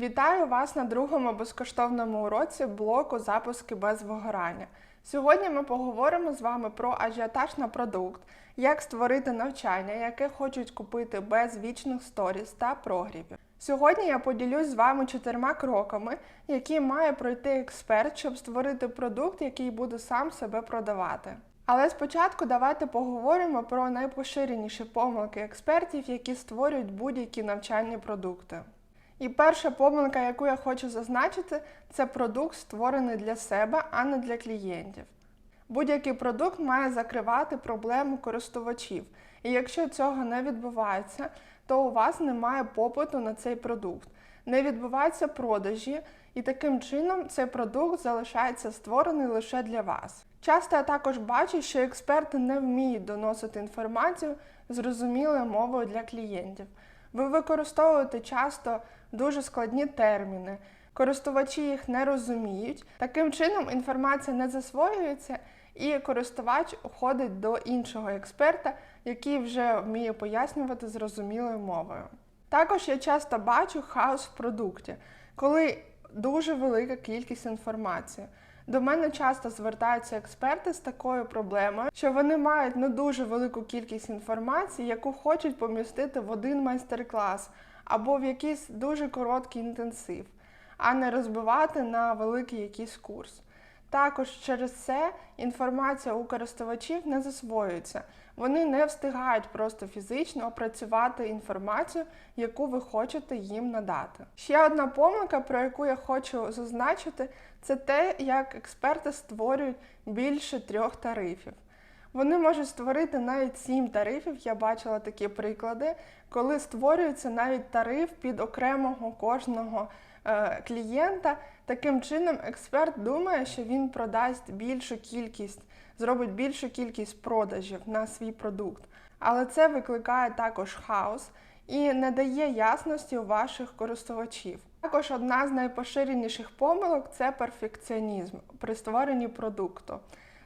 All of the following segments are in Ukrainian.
Вітаю вас на другому безкоштовному уроці блоку запуски без вигорання. Сьогодні ми поговоримо з вами про ажіотаж на продукт, як створити навчання, яке хочуть купити без вічних сторіс та прогрівів. Сьогодні я поділюсь з вами чотирма кроками, які має пройти експерт, щоб створити продукт, який буде сам себе продавати. Але спочатку давайте поговоримо про найпоширеніші помилки експертів, які створюють будь-які навчальні продукти. І перша помилка, яку я хочу зазначити, це продукт створений для себе, а не для клієнтів. Будь-який продукт має закривати проблему користувачів. І якщо цього не відбувається, то у вас немає попиту на цей продукт, не відбуваються продажі, і таким чином цей продукт залишається створений лише для вас. Часто я також бачу, що експерти не вміють доносити інформацію зрозумілою мовою для клієнтів. Ви використовуєте часто дуже складні терміни, користувачі їх не розуміють. Таким чином інформація не засвоюється, і користувач уходить до іншого експерта, який вже вміє пояснювати зрозумілою мовою. Також я часто бачу хаос в продукті, коли дуже велика кількість інформації. До мене часто звертаються експерти з такою проблемою, що вони мають не дуже велику кількість інформації, яку хочуть помістити в один майстер-клас або в якийсь дуже короткий інтенсив, а не розбивати на великий якийсь курс. Також через це інформація у користувачів не засвоюється. Вони не встигають просто фізично опрацювати інформацію, яку ви хочете їм надати. Ще одна помилка, про яку я хочу зазначити, це те, як експерти створюють більше трьох тарифів. Вони можуть створити навіть сім тарифів. Я бачила такі приклади, коли створюється навіть тариф під окремого кожного клієнта. Таким чином, експерт думає, що він продасть більшу кількість, зробить більшу кількість продажів на свій продукт. Але це викликає також хаос і не дає ясності у ваших користувачів. Також одна з найпоширеніших помилок це перфекціонізм при створенні продукту.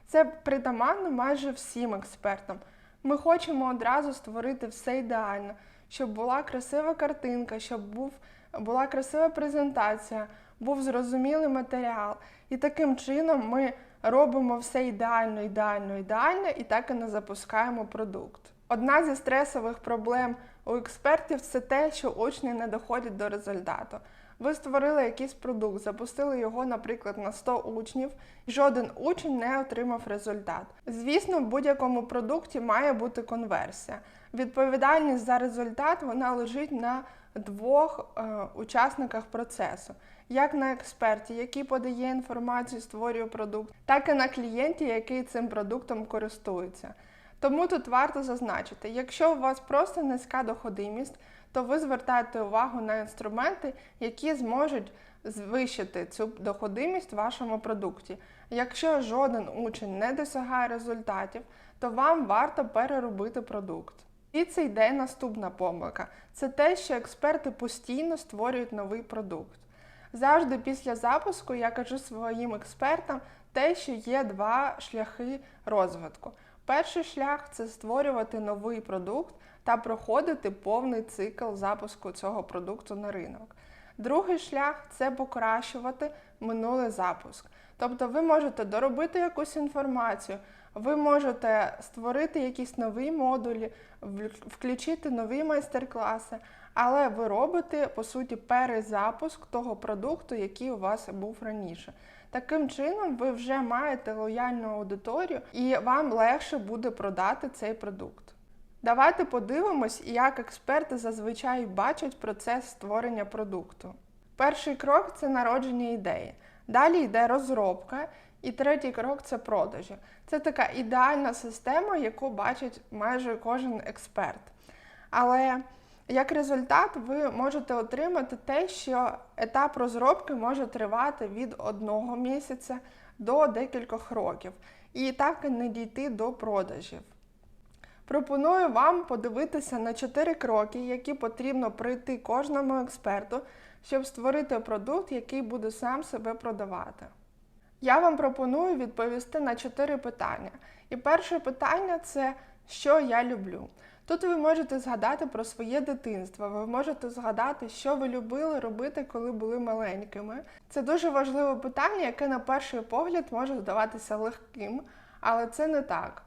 Це притаманно майже всім експертам. Ми хочемо одразу створити все ідеально, щоб була красива картинка, щоб був, була красива презентація, був зрозумілий матеріал. І таким чином ми робимо все ідеально, ідеально, ідеально і так і не запускаємо продукт. Одна зі стресових проблем у експертів це те, що учні не доходять до результату. Ви створили якийсь продукт, запустили його, наприклад, на 100 учнів, і жоден учень не отримав результат. Звісно, в будь-якому продукті має бути конверсія. Відповідальність за результат вона лежить на двох е, учасниках процесу. Як на експерті, який подає інформацію, створює продукт, так і на клієнті, який цим продуктом користується. Тому тут варто зазначити, якщо у вас просто низька доходимість, то ви звертаєте увагу на інструменти, які зможуть звищити цю доходимість в вашому продукті. Якщо жоден учень не досягає результатів, то вам варто переробити продукт. І це йде наступна помилка. Це те, що експерти постійно створюють новий продукт. Завжди після запуску я кажу своїм експертам те, що є два шляхи розвитку. Перший шлях це створювати новий продукт та проходити повний цикл запуску цього продукту на ринок. Другий шлях це покращувати минулий запуск. Тобто ви можете доробити якусь інформацію, ви можете створити якісь нові модулі, включити нові майстер-класи, але ви робите, по суті, перезапуск того продукту, який у вас був раніше. Таким чином, ви вже маєте лояльну аудиторію і вам легше буде продати цей продукт. Давайте подивимось, як експерти зазвичай бачать процес створення продукту. Перший крок це народження ідеї. Далі йде розробка, і третій крок це продажі. Це така ідеальна система, яку бачить майже кожен експерт. Але як результат, ви можете отримати те, що етап розробки може тривати від одного місяця до декількох років, і так і не дійти до продажів. Пропоную вам подивитися на чотири кроки, які потрібно пройти кожному експерту, щоб створити продукт, який буде сам себе продавати. Я вам пропоную відповісти на чотири питання. І перше питання це що я люблю. Тут ви можете згадати про своє дитинство, ви можете згадати, що ви любили робити, коли були маленькими. Це дуже важливе питання, яке на перший погляд може здаватися легким, але це не так.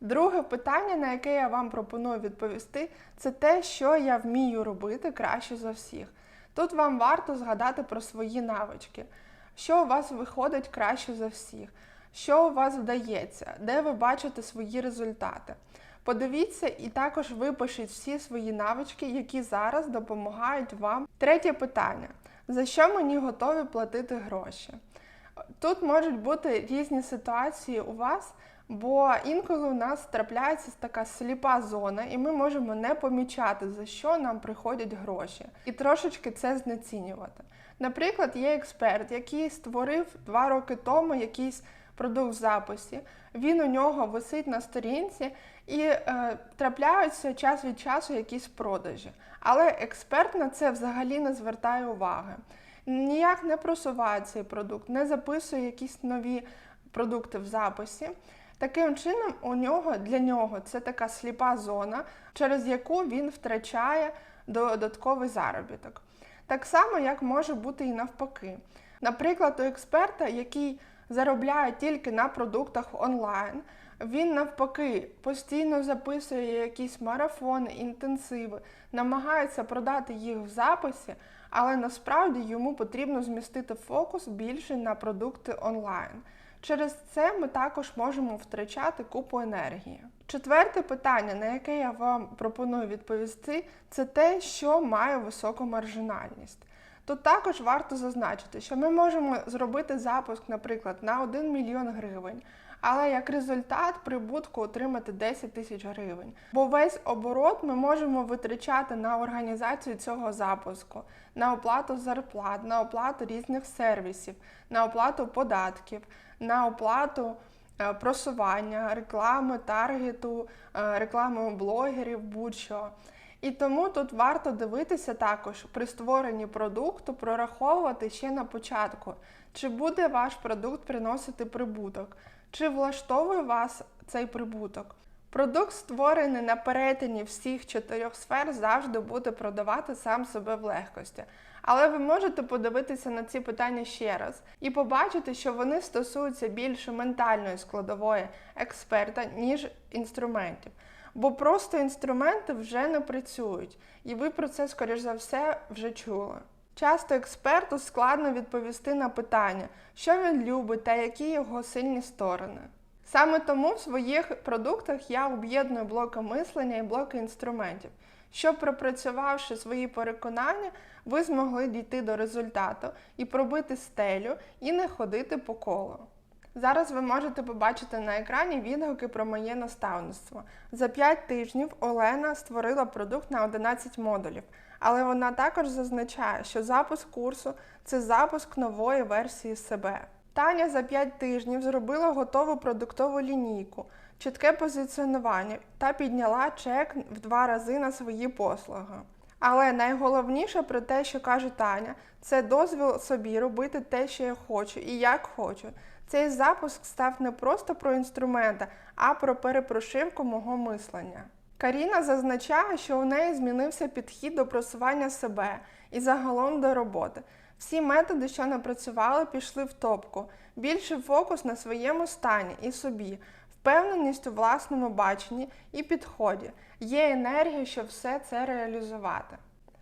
Друге питання, на яке я вам пропоную відповісти, це те, що я вмію робити краще за всіх. Тут вам варто згадати про свої навички, що у вас виходить краще за всіх, що у вас вдається, де ви бачите свої результати. Подивіться і також випишіть всі свої навички, які зараз допомагають вам. Третє питання: за що мені готові платити гроші? Тут можуть бути різні ситуації у вас, бо інколи у нас трапляється така сліпа зона, і ми можемо не помічати, за що нам приходять гроші, і трошечки це знецінювати. Наприклад, є експерт, який створив два роки тому якийсь продукт в записі. Він у нього висить на сторінці і е, трапляються час від часу якісь продажі. Але експерт на це взагалі не звертає уваги. Ніяк не просуває цей продукт, не записує якісь нові продукти в записі. Таким чином, у нього для нього це така сліпа зона, через яку він втрачає додатковий заробіток. Так само, як може бути і навпаки. Наприклад, у експерта, який заробляє тільки на продуктах онлайн, він навпаки постійно записує якісь марафони, інтенсиви, намагається продати їх в записі, але насправді йому потрібно змістити фокус більше на продукти онлайн. Через це ми також можемо втрачати купу енергії. Четверте питання, на яке я вам пропоную відповісти, це те, що має високу маржинальність. Тут також варто зазначити, що ми можемо зробити запуск, наприклад, на 1 мільйон гривень, але як результат прибутку отримати 10 тисяч гривень. Бо весь оборот ми можемо витрачати на організацію цього запуску, на оплату зарплат, на оплату різних сервісів, на оплату податків, на оплату е, просування, реклами, таргету, е, реклами блогерів, будь-що. І тому тут варто дивитися також при створенні продукту, прораховувати ще на початку, чи буде ваш продукт приносити прибуток, чи влаштовує вас цей прибуток. Продукт, створений на перетині всіх чотирьох сфер, завжди буде продавати сам себе в легкості. Але ви можете подивитися на ці питання ще раз і побачити, що вони стосуються більше ментальної складової експерта, ніж інструментів. Бо просто інструменти вже не працюють, і ви про це, скоріш за все, вже чули. Часто експерту складно відповісти на питання, що він любить та які його сильні сторони. Саме тому в своїх продуктах я об'єдную блоки мислення і блоки інструментів, щоб, пропрацювавши свої переконання, ви змогли дійти до результату і пробити стелю і не ходити по колу. Зараз ви можете побачити на екрані відгуки про моє наставництво. За 5 тижнів Олена створила продукт на 11 модулів, але вона також зазначає, що запуск курсу це запуск нової версії себе. Таня за 5 тижнів зробила готову продуктову лінійку, чітке позиціонування та підняла чек в два рази на свої послуги. Але найголовніше про те, що каже Таня, це дозвіл собі робити те, що я хочу і як хочу. Цей запуск став не просто про інструменти, а про перепрошивку мого мислення. Каріна зазначає, що у неї змінився підхід до просування себе і загалом до роботи. Всі методи, що напрацювали, пішли в топку. Більший фокус на своєму стані і собі, впевненість у власному баченні і підході. Є енергія, щоб все це реалізувати.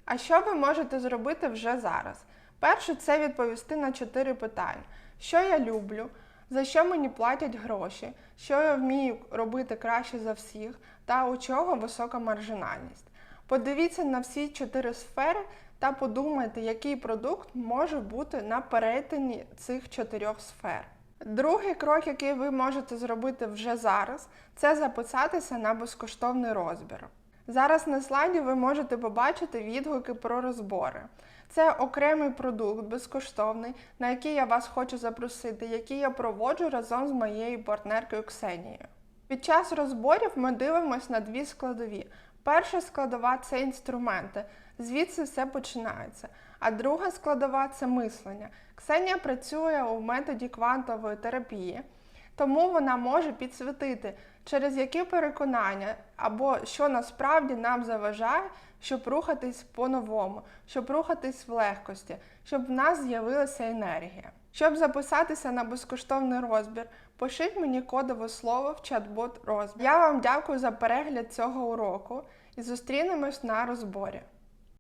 А що ви можете зробити вже зараз? Перше, це відповісти на чотири питання: що я люблю, за що мені платять гроші, що я вмію робити краще за всіх, та у чого висока маржинальність. Подивіться на всі чотири сфери та подумайте, який продукт може бути на перетині цих чотирьох сфер. Другий крок, який ви можете зробити вже зараз, це записатися на безкоштовний розбір. Зараз на слайді ви можете побачити відгуки про розбори. Це окремий продукт безкоштовний, на який я вас хочу запросити, який я проводжу разом з моєю партнеркою Ксенією. Під час розборів ми дивимося на дві складові. Перша складова це інструменти, звідси все починається. А друга складова це мислення. Ксенія працює у методі квантової терапії. Тому вона може підсвітити, через які переконання або що насправді нам заважає, щоб рухатись по-новому, щоб рухатись в легкості, щоб в нас з'явилася енергія. Щоб записатися на безкоштовний розбір, пишіть мені кодове слово в чат-бот розбір. Я вам дякую за перегляд цього уроку і зустрінемось на розборі.